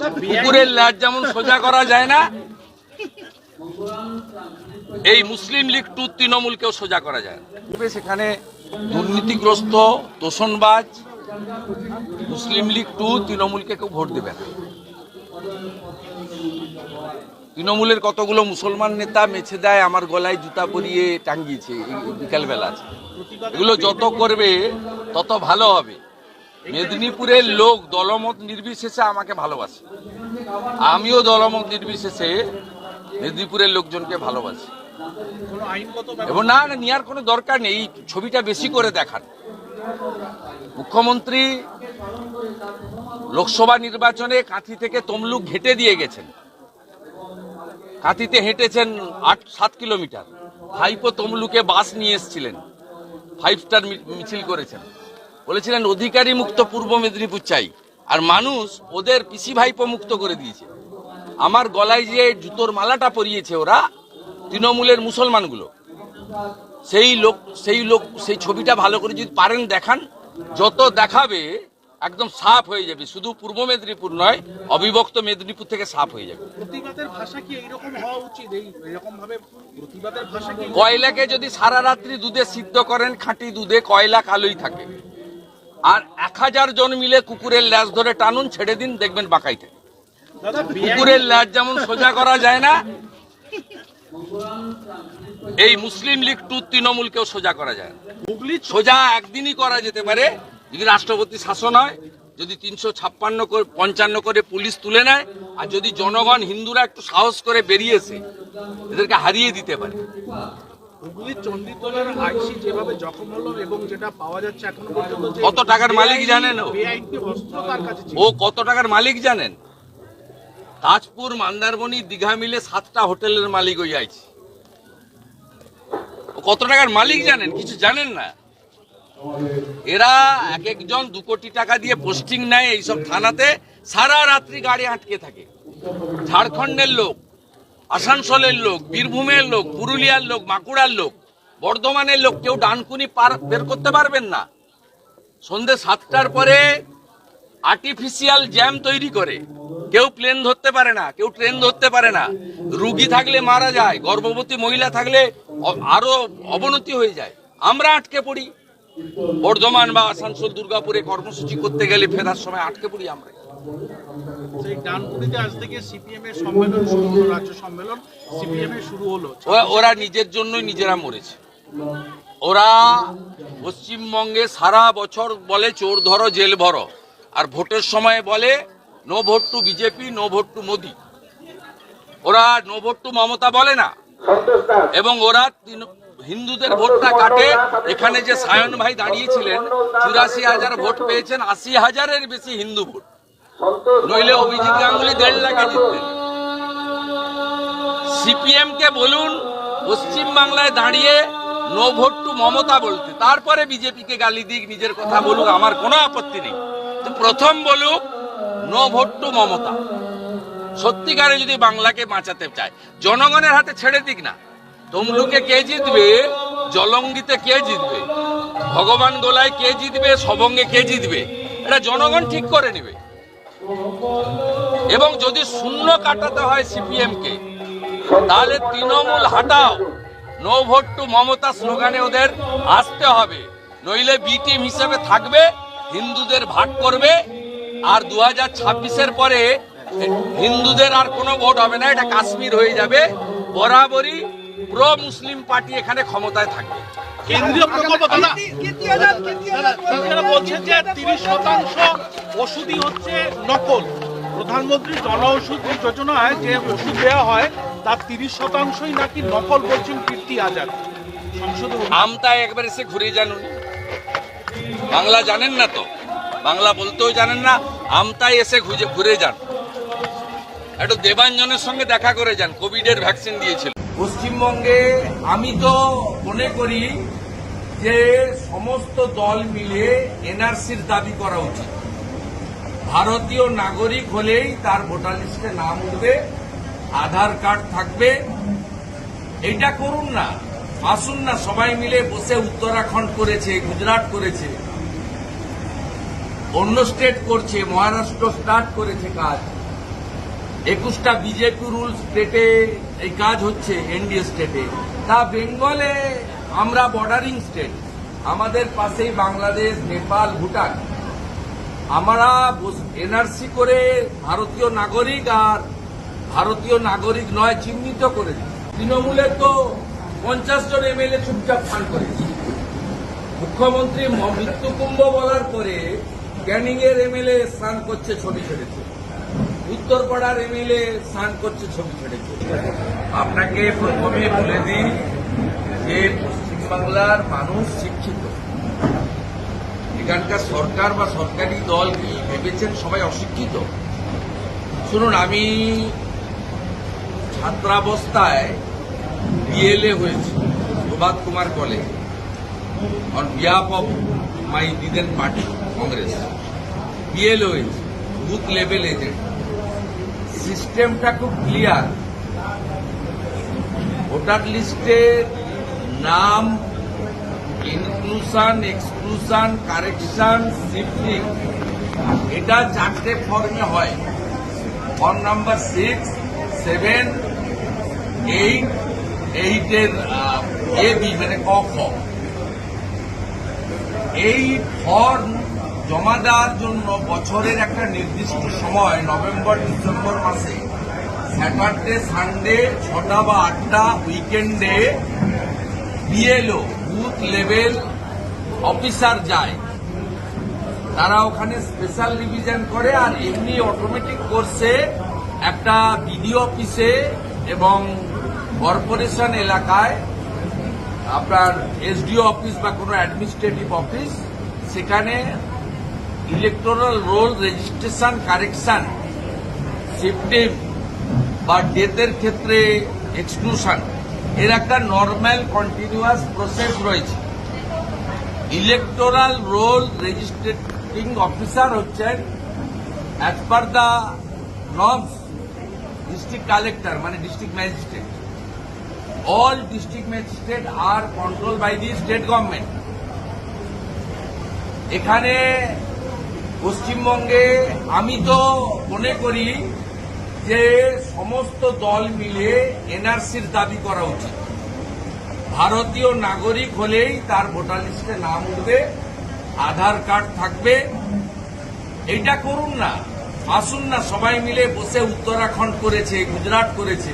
কুকুরের ল্যাজ যেমন সোজা করা যায় না, এই মুসলিম লীগ টু তৃণমূলকেও সোজা করা যায়। সেখানে দুর্নীতিগ্রস্ত তোষণবাজ মুসলিম লীগ টু তৃণমূলকে কেউ ভোট দেবে না। তৃণমূলের কতগুলো মুসলমান নেতা মেছে দেয়, আমার গলায় জুতা পরিয়ে টাঙ্গিয়েছে বিকালবেলা এগুলো যত করবে, তত ভালো হবে। মেদিনীপুরের লোক দলমত নির্বিশেষে আমাকে ভালোবাসে। আমিও দলমত নির্বিশেষে মেদিনীপুরের লোকজনকে ভালোবাসি। এবং না না, নেওয়ার কোনো দরকার নেই, এই ছবিটা বেশি করে দেখান মুখ্যমন্ত্রী লোকসভা নির্বাচনে কাঁথি থেকে তমলুক ঘেটে দিয়ে গেছেন। কাঁথিতে হেঁটেছেন আট, সাত কিলোমিটার। ভাইপো তমলুকে বাস নিয়ে এসেছিলেন। ফাইভ স্টার মিছিল করেছেন। বলেছিলেন অধিকারী মুক্ত পূর্ব মেদিনীপুর চাই। আর মানুষ ওদের পিসি ভাইপো মুক্ত করে দিয়েছে। আমার গলায় যে জুতোর মালাটা পরিয়েছে ওরা তৃণমূলের মুসলমানগুলো সেই লোক সেই লোক সেই ছবিটা ভালো করে যদি পারেন দেখান যত দেখাবে একদম সাফ হয়ে যাবে। শুধু পূর্ব মেদিনীপুর নয় অবিভক্ত মেদিনীপুর থেকে সাফ হয়ে যাবে। কয়লাকে যদি সারা রাত্রি দুধে সিদ্ধ করেন খাঁটি দুধে কয়লা কালোই থাকে। আর এক হাজার জন মিলে কুকুরের ল্যাজ ধরে টানুন, ছেড়ে দিন, দেখবেন বাঁকাই থাকে কুকুরের ল্যাজ যেমন সোজা করা যায় না, এই মুসলিম লীগ টু তৃণমূলকেও সোজা করা যায় সোজা একদিনই করা যেতে পারে, যদি রাষ্ট্রপতি শাসন হয়, যদি তিনশো ছাপ্পান্ন করে, পঞ্চান্ন করে পুলিশ তুলে নেয়, আর যদি জনগণ হিন্দুরা একটু সাহস করে বেরিয়েছে, এদেরকে হারিয়ে দিতে পারে। হুগলির চণ্ডীতলার আইসি যেভাবে জখম হলো এবং যেটা পাওয়া যাচ্ছে এখনও পর্যন্ত কত টাকার মালিক জানেন? ও? অস্ত্র তার কাছে ছিল। ও কত টাকার মালিক জানেন? তাজপুর মন্দারমণি দীঘা মিলে সাতটা হোটেলের মালিক হয়ে যাইছে ও কত টাকার মালিক জানেন? কিছু জানেন না? এরা এক একজন দু কোটি টাকা দিয়ে পোস্টিং নেয় এইসব থানাতে সারা রাত্রি গাড়ি আটকে থাকে। ঝাড়খণ্ডের লোক। আসানসোলের লোক, বীরভূমের লোক, পুরুলিয়ার লোক, বাঁকুড়ার লোক, বর্ধমানের লোক কেউ ডানকুনি পার বের করতে পারবেন না। সন্ধে সাতটার পরে আর্টিফিশিয়াল জ্যাম তৈরি করে। কেউ প্লেন ধরতে পারে না, কেউ ট্রেন ধরতে পারে না। রুগী থাকলে মারা যায়, গর্ভবতী মহিলা থাকলে আরও অবনতি হয়ে যায়। আমরা আটকে পড়ি। বর্ধমান বা আসানসোল, দুর্গাপুরে কর্মসূচি করতে গেলে ফেরার সময় আটকে পড়ি আমরা। সেই ওরা নিজের নিজেরা মরেছে। ওরা পশ্চিমবঙ্গে সারা বছর বলে, চোর ধরো, জেল ভরো। আর ভোটের সময় বলে, no vote to BJP, no vote to Modi. ওরা নো ভোট টু মমতা বলে না। এবং ওরা হিন্দুদের ভোটটা কাটে এখানে যে সায়ন ভাই দাঁড়িয়েছিলেন, চুরাশি হাজার ভোট পেয়েছেন, আশি হাজারের বেশি হিন্দু ভোট। নইলে অভিজিৎ গাঙ্গুলি দেড় লাখে জিততেন সিপিএম কে বলুন পশ্চিম বাংলায় দাঁড়িয়ে নো ভোট টু মমতা বলতে তারপরে বিজেপি কে গালি দিক নিজের কথা বলুক আমার কোনো আপত্তি নেই। প্রথম বলুক নো ভোট টু মমতা। সত্যিকারে যদি বাংলাকে বাঁচাতে চায় জনগণের হাতে ছেড়ে দিক না। তমলুকে কে জিতবে? জলঙ্গিতে কে জিতবে? ভগবান গোলায় কে জিতবে? সবঙ্গে কে জিতবে? এটা জনগণ ঠিক করে নেবে। এবং যদি শূন্য কাটাতে হয় সিপিএম কে তাহলে তৃণমূল হাটাও। নো ভোট টু মমতা স্লোগানে ওদের আসতে হবে। নইলে বি টিম হিসেবে থাকবে, হিন্দুদের ভাগ করবে, আর দু হাজার ছাব্বিশের পরে হিন্দুদের আর কোনো ভোট হবে না, এটা কাশ্মীর হয়ে যাবে। বরাবরই প্রো মুসলিম পার্টি এখানে ক্ষমতায় থাকবে। কেন্দ্রীয় প্রকল্প দাদা আপনারা বলছেন যে তিরিশ শতাংশ ওষুধই হচ্ছে নকল। প্রধানমন্ত্রী জনঔষধি যোজনায় যে ওষুধ দেওয়া হয় তার তিরিশ শতাংশই নাকি নকল বলছেন কীর্তি আজাদ। আমতা একবার এসে ঘুরে যান বাংলা জানেন না তো। বাংলা বলতেও জানেন না আমতায় এসে ঘুরে ঘুরে যান। একটু দেবাঞ্জনের সঙ্গে দেখা করে যান কোভিডের ভ্যাকসিন দিয়েছিল। পশ্চিমবঙ্গে আমি তো মনে করি যে সমস্ত দল মিলে এনআরসির দাবি করা উচিত। ভারতীয় নাগরিক হলেই তার ভোটার লিস্টে নাম উঠবে, আধার কার্ড থাকবে। এটা করুন না, আসুন না, সবাই মিলে বসে উত্তরাখণ্ড করেছে, গুজরাট করেছে। অন্য স্টেট করছে, মহারাষ্ট্র স্টার্ট করেছে কাজ। একুশটা বিজেপি রুল স্টেটে এই কাজ হচ্ছে, এনডিএ স্টেটে। তা বেঙ্গলে আমরা বর্ডারিং স্টেট আমাদের পাশেই বাংলাদেশ, নেপাল, ভুটান। আমরা এনআরসি করে ভারতীয় নাগরিক আর ভারতীয় নাগরিক নয়, চিহ্নিত করে তৃণমূলের তো পঞ্চাশ জন এমএলএ চুপচাপ ফান করেছে মুখ্যমন্ত্রী মৃত্যুকুম্ভ বলার পরে ক্যানিং এর এমএলএ স্নান করছে ছবি ছেড়েছে। উত্তরপাড়ার এমএলএ স্নান করছে ছবি ছেড়েছে। আপনাকে প্রথমে বলে দিই যে পশ্চিমবাংলার মানুষ শিক্ষিত। এখানকার সরকার বা সরকারি দল কি ভেবেছেন সবাই অশিক্ষিত? শুনুন, আমি ছাত্রাবস্থায় বিএলএ হয়েছি, Prabhat Kumar college on behalf of my the then party Congress BLA হয়েছি বুথ লেভেল এজেন্ট সিস্টেমটা খুব ক্লিয়ার ভোটার লিস্টের নাম ইনক্লুশন এক্সক্লুশন কারেকশন শিফটিং এটা চারটে ফর্মে হয়। Form number six seven eight এইটের এ বি মানে ক, খ। এই ফর্ম জমা দেওয়ার জন্য বছরের একটা নির্দিষ্ট সময়, নভেম্বর, ডিসেম্বর মাসে। স্যাটারডে সানডে ছটা বা আটটা উইকেন্ডে বিএলও বুথ লেভেল অফিসার যায়। তারা ওখানে স্পেশাল রিভিশন করে আর এমনি অটোমেটিক কোর্সে একটা বিডিও অফিসে এবং কর্পোরেশন এলাকায় আপনার এসডিও অফিস বা কোনো অ্যাডমিনিস্ট্রেটিভ অফিস সেখানে electoral roll registration correction shifting বা ডেথের ক্ষেত্রে এক্সক্লুশন এর একটা নর্মাল কন্টিনিউয়াস প্রসেস রয়েছে। ইলেকটোরাল রোল রেজিস্ট্রেটিং অফিসার হচ্ছেন as per the norms district collector মানে district magistrate or district magistrate are control by the state government এখানে পশ্চিমবঙ্গে আমি তো মনে করি যে সমস্ত দল মিলে এনআরসির দাবি করা উচিত। ভারতীয় নাগরিক হলেই তার ভোটার লিস্টে নাম উঠবে, আধার কার্ড থাকবে। এইটা করুন না, আসুন না, সবাই মিলে বসে উত্তরাখণ্ড করেছে, গুজরাট করেছে।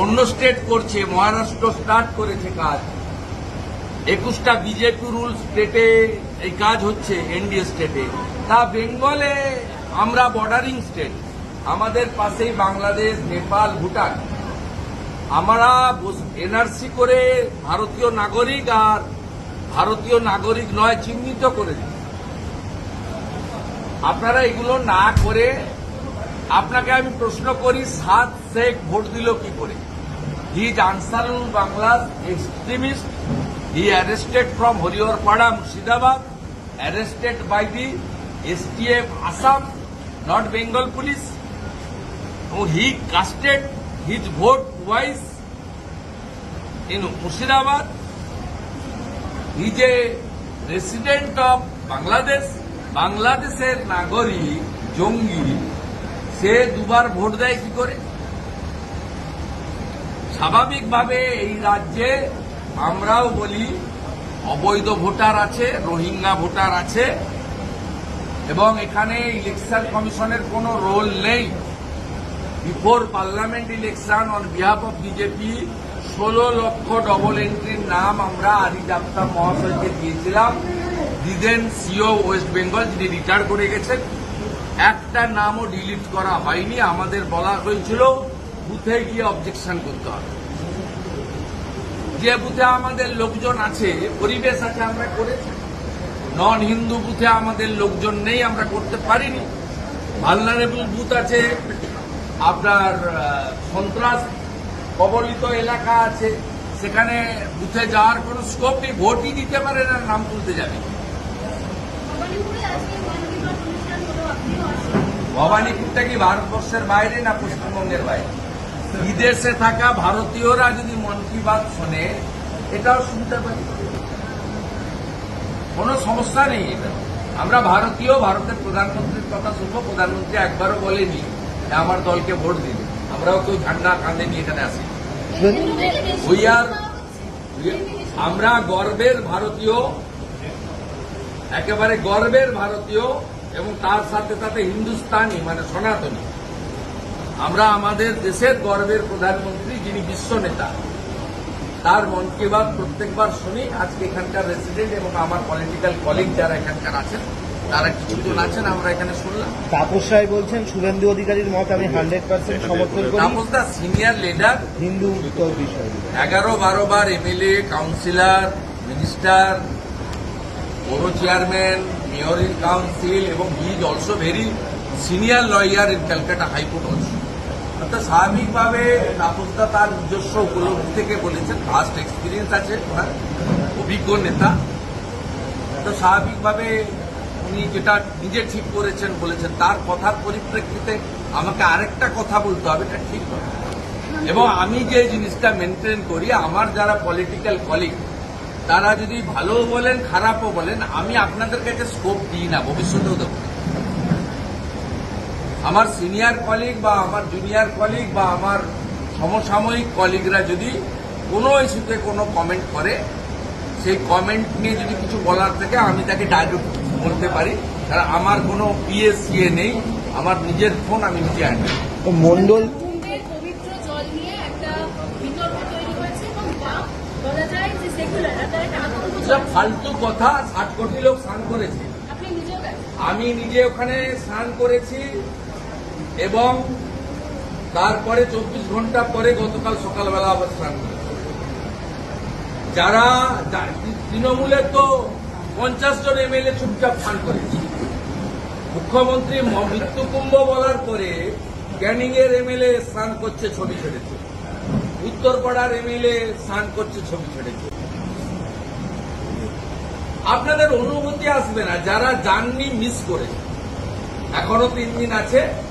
অন্য স্টেট করছে, মহারাষ্ট্র স্টার্ট করেছে কাজ। একুশটা বিজেপি রুল স্টেটে এই কাজ হচ্ছে, এনডিএ স্টেটে। তা বেঙ্গলে আমরা বর্ডারিং স্টেট আমাদের পাশেই বাংলাদেশ, নেপাল, ভুটান। আমরা এনআরসি করে ভারতীয় নাগরিক আর ভারতীয় নাগরিক নয়, চিহ্নিত করে আপনারা এগুলো না করে আপনাকে আমি প্রশ্ন করি, সাত শেখ ভোট দিল কি করে? He is Ansarul Bangla's extremist he arrested from Hariharpara Murshidabad arrested by the STF Assam not Bengal police he casted, his vote was in Murshidabad. He যে রেসিডেন্ট অফ বাংলাদেশ, বাংলাদেশের নাগরিক, জঙ্গি, সে দুবার ভোট দেয় কি করে? স্বাভাবিকভাবে এই রাজ্যে আমরাও বলি, অবৈধ ভোটার আছে, রোহিঙ্গা ভোটার আছে এবং এখানে ইলেকশন কমিশনের কোনো রোল নেই। Before parliament election on behalf of BJP ষোলো লক্ষ ডবল এন্ট্রির নাম আমরা আরিজ আফতাব মহাশয়কে দিয়েছিলাম। দিদেন সিও ওয়েস্ট বেঙ্গল যিনি রিটায়ার করে গেছেন, একটা নামও ডিলিট করা হয়নি। আমাদের বলা হয়েছিল, বুথে গিয়ে অবজেকশন করতে হবে। যে বুথে আমাদের লোকজন আছে, পরিবেশ আছে, আমরা করেছি। নন হিন্দু বুথে আমাদের লোকজন নেই আমরা করতে পারিনি। ভালনারেবল বুথ আছে আপনার সন্ত্রাস কবলিত এলাকা আছে। সেখানে বুথে যাওয়ার কোনো স্কোপ নেই ভোটই দিতে পারে না নাম তুলতে যাবে। ভবানীপুরটা কি ভারতবর্ষের বাইরে না পশ্চিমবঙ্গের বাইরে? বিদেশে থাকা ভারতীয়রা যদি মন কি বাত শোনে এটাও শুনতে পারি। কোনো সমস্যা নেই এটা। আমরা ভারতীয়, ভারতের প্রধানমন্ত্রীর কথা শুনব, প্রধানমন্ত্রী একবারও বলেনি আমার দলকে ভোট দিন আমরাও কেউ ঝান্ডা কাঁধে নিয়ে এখানে আসি। আমরা গর্বের ভারতীয়, একেবারে গর্বের ভারতীয় এবং তার সাথে সাথে হিন্দুস্তানি মানে সনাতনী। আমরা আমাদের দেশের গর্বের প্রধানমন্ত্রী যিনি বিশ্ব নেতা তার মন কি বাত প্রত্যেকবার শুনি। আজকে এখানকার রেসিডেন্ট এবং আমার পলিটিক্যাল কলিগ যারা এখানকার আছেন তারা কিছুজন আছেন আমরা এখানে শুনলাম। তাপস রায় বলছেন শুভেন্দু অধিকারীর মত আমি হান্ড্রেড পার্সেন্ট সমর্থন করি। তাপস দা সিনিয়র লিডার হিন্দু বিষয়। এগারো বারো বার MLA councillor minister chairman mayor in council এবং he is also very senior lawyer in Calcutta high court also অর্থাৎ স্বাভাবিকভাবে তাপসদা তার নিজস্ব উপলব্ধি থেকে বলেছেন। ফার্স্ট এক্সপিরিয়েন্স আছে ওনার, অভিজ্ঞ নেতা। তো স্বাভাবিকভাবে উনি যেটা নিজে ঠিক করেছেন, বলেছেন। তার কথার পরিপ্রেক্ষিতে আমাকে আরেকটা কথা বলতে হবে, এটা ঠিক নয়। এবং আমি যে জিনিসটা মেনটেন করি, আমার যারা পলিটিক্যাল কলিগ তারা যদি ভালো বলেন, খারাপও বলেন, আমি আপনাদের কাছে স্কোপ দিই না, ভবিষ্যতেও দেবো। আমার সিনিয়র কলিগ বা আমার জুনিয়র কলিগ বা আমার সমসাময়িক কলিগরা যদি কোনো ইস্যুতে কোনো কমেন্ট করে সেই কমেন্ট নিয়ে যদি কিছু বলার থাকে আমি তাকে ডাইরেক্ট বলতে পারি। কারণ আমার কোনো পিএসসিএ নেই আমার নিজের ফোন আমি নিজে করি। মন্ডল? কুম্ভের পবিত্র জল নিয়ে একটা বিতর্ক তৈরি হয়েছে এবং বাম বলা যায় যে সেকুলার তারা একটা আতঙ্ক সব ফালতু কথা ষাট কোটি লোক স্নান করেছে। আপনি নিজেও গেছেন? আমি নিজে ওখানে স্নান করেছি এবং তারপরে চব্বিশ ঘণ্টা পরে গতকাল সকালবেলা আবার স্নান যারা তৃণমূলের তো পঞ্চাশ জন এমএলএ চুপচাপ স্নান করেছে। মুখ্যমন্ত্রী ম- মৃত্যু কুম্ভ বলার পরে ক্যানিং এর এমএলএ স্নান করছে ছবি ছেড়েছে। উত্তরপাড়ার এমএলএ স্নান করছে ছবি ছেড়েছে। আপনাদের অনুভূতি আসবে না, যারা যাননি মিস করে এখনও তিন দিন আছে